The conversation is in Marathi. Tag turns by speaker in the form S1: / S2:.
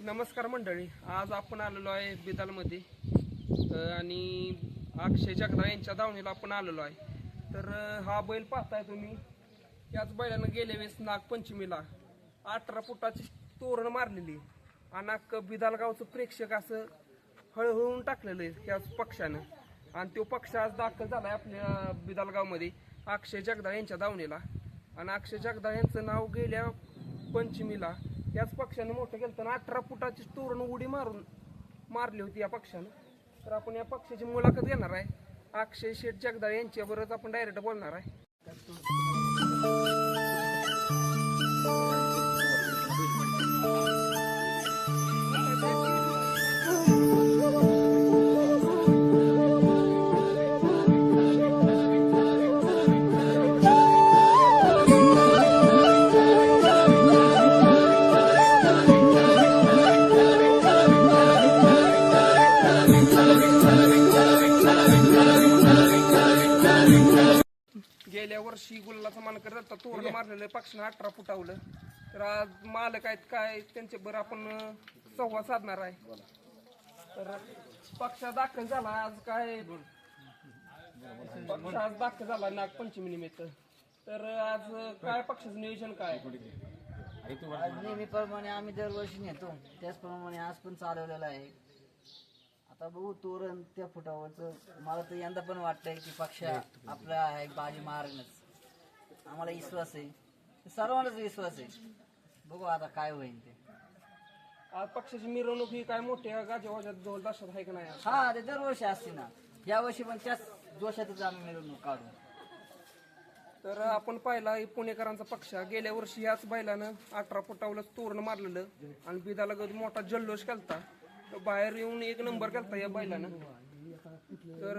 S1: नमस्कार मंडळी आज आपण आलेलो आहे बिदालमध्ये. आणि अक्षय जगदा यांच्या धावणीला आपण आलेलो आहे. तर हा बैल पाहताय तुम्ही. याच बैलानं गेल्या वेळेस नागपंचमीला अठरा फुटाची तोरण मारलेली. आणि अख्खं बिदाल गावचं प्रेक्षक असं हळहळून टाकलेलं आहे त्याच पक्षानं. आणि तो पक्ष आज दाखल झाला आहे आपल्या बिदालगावमध्ये अक्षय जगदाळ यांच्या धावणीला. आणि अक्षय जगदाळ यांचं नाव गेल्या पंचमीला याच पक्षानं मोठं केलं तर अठरा फुटाची तोरण उडी मारून मारली होती या पक्षानं. तर आपण या पक्षाची मुलाखत घेणार आहे. अक्षय शेठ जगदाळ यांच्याबरोबर आपण डायरेक्ट बोलणार आहे. गेल्या वर्षी गुलाचा मानकर जाता तोरण मारलेलं पक्षानं अठरा फुटावलं. तर आज मालक आहेत काय त्यांच्या बरं आपण संवाद साधणार आहे. तर पक्षा दाखल झाला आज काय? पक्ष आज दाखल झाला नागपंचमी निमित्त. तर आज काय पक्षाचं नियोजन काय?
S2: आज नेहमीप्रमाणे आम्ही दरवर्षी नेतो. त्याचप्रमाणे आज पण चालवलेलं आहे. आता बघू तोरण त्या फुटावरचं. मला तर यंदा पण वाटतंय की पक्ष आपला आहे बाजी मारणच आम्हाला विश्वास आहे. सर्वांनाच विश्वास आहे. बघू आता काय होईल ते.
S1: आज पक्षाची मिरवणूक ही काय मोठ्या गाजवाजात जवळ दशात आहे का नाही? आज?
S2: हा ते दरवर्षी असते ना. या वर्षी पण त्याच जोशातच आम्ही मिरवणूक काढू.
S1: तर आपण पाहिला हे पुणेकरांचा पक्ष. गेल्या वर्षी याच बैलानं अठरा फुटावलं तोरण मारलेलं आणि बिदाला मोठा जल्लोष केलता. बाहेर येऊन एक नंबर करता या बैलानं. तर